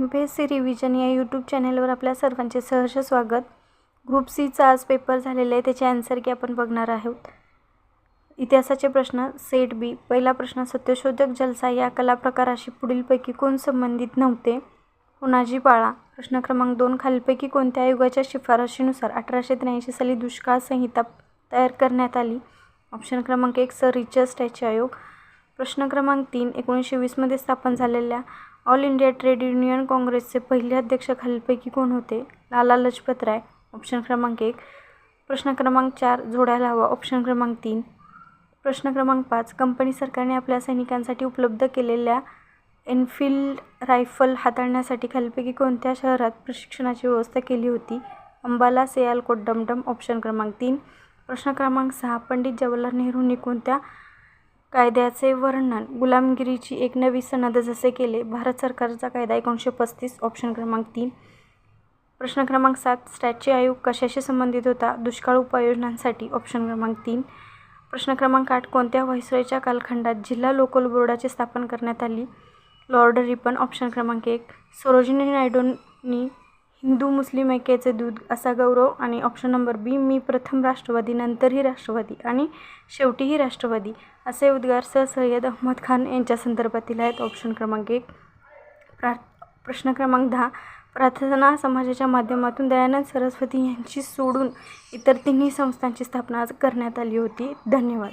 M P S C revision या YouTube चॅनेलवर आपल्या सर्वांचे सहर्ष स्वागत. ग्रुप सीचा आज पेपर झालेला आहे त्याचे ॲन्सर की आपण बघणार आहोत. इतिहासाचे प्रश्न सेट बी पहिला प्रश्न सत्यशोधक जलसा या कला प्रकाराशी पुढीलपैकी कोण संबंधित नव्हते? उनाजी पाळा. प्रश्न क्रमांक दोन खालीलपैकी कोणत्या आयोगाच्या शिफारशीनुसार अठराशे त्र्याऐंशी साली दुष्काळ संहिता तयार करण्यात आली? ऑप्शन क्रमांक एक सर रिचर्स स्टॅच्यू आयोग. प्रश्न क्रमांक तीन एकोणीसशे वीसमध्ये स्थापन झालेल्या ऑल इंडिया ट्रेड युनियन काँग्रेसचे पहिले अध्यक्ष खालीलपैकी कोण होते? लाला लजपत राय ऑप्शन क्रमांक एक. प्रश्न क्रमांक चार जोडायला हवा. ऑप्शन क्रमांक तीन. प्रश्न क्रमांक पाच कंपनी सरकारने आपल्या सैनिकांसाठी उपलब्ध केलेल्या एनफिल्ड रायफल हाताळण्यासाठी खालीलपैकी कोणत्या शहरात प्रशिक्षणाची व्यवस्था केली होती? अंबाला सियालकोट डमडम ऑप्शन क्रमांक तीन. प्रश्न क्रमांक सहा पंडित जवाहरलाल नेहरूंनी कोणत्या कायद्याचे वर्णन. गुलामगिरीची एक नवी सनद जसे केले भारत सरकारचा कायदा एकोणीसशे पस्तीस ऑप्शन क्रमांक तीन. प्रश्न क्रमांक सात स्टॅच्यू आयोग कशाशी संबंधित होता? दुष्काळ उपाययोजनांसाठी ऑप्शन क्रमांक तीन. प्रश्न क्रमांक आठ कोणत्या व्हायसरॉयच्या कालखंडात जिल्हा लोकल बोर्डाची स्थापन करण्यात आली? लॉर्ड रिपन ऑप्शन क्रमांक एक. सरोजिनी नायडूंनी हिंदू मुस्लिम ऐक्याचे दूध असा गौरव आणि ऑप्शन नंबर बी मी प्रथम राष्ट्रवादी नंतरही राष्ट्रवादी आणि शेवटीही राष्ट्रवादी असे उद्गार सर सय्यद अहमद खान यांच्या संदर्भातील आहेत. ऑप्शन क्रमांक एक प्रा प्रश्न क्रमांक दहा प्रार्थना समाजाच्या माध्यमातून दयानंद सरस्वती यांची सोडून इतर तिन्ही संस्थांची स्थापना आज करण्यात आली होती. धन्यवाद.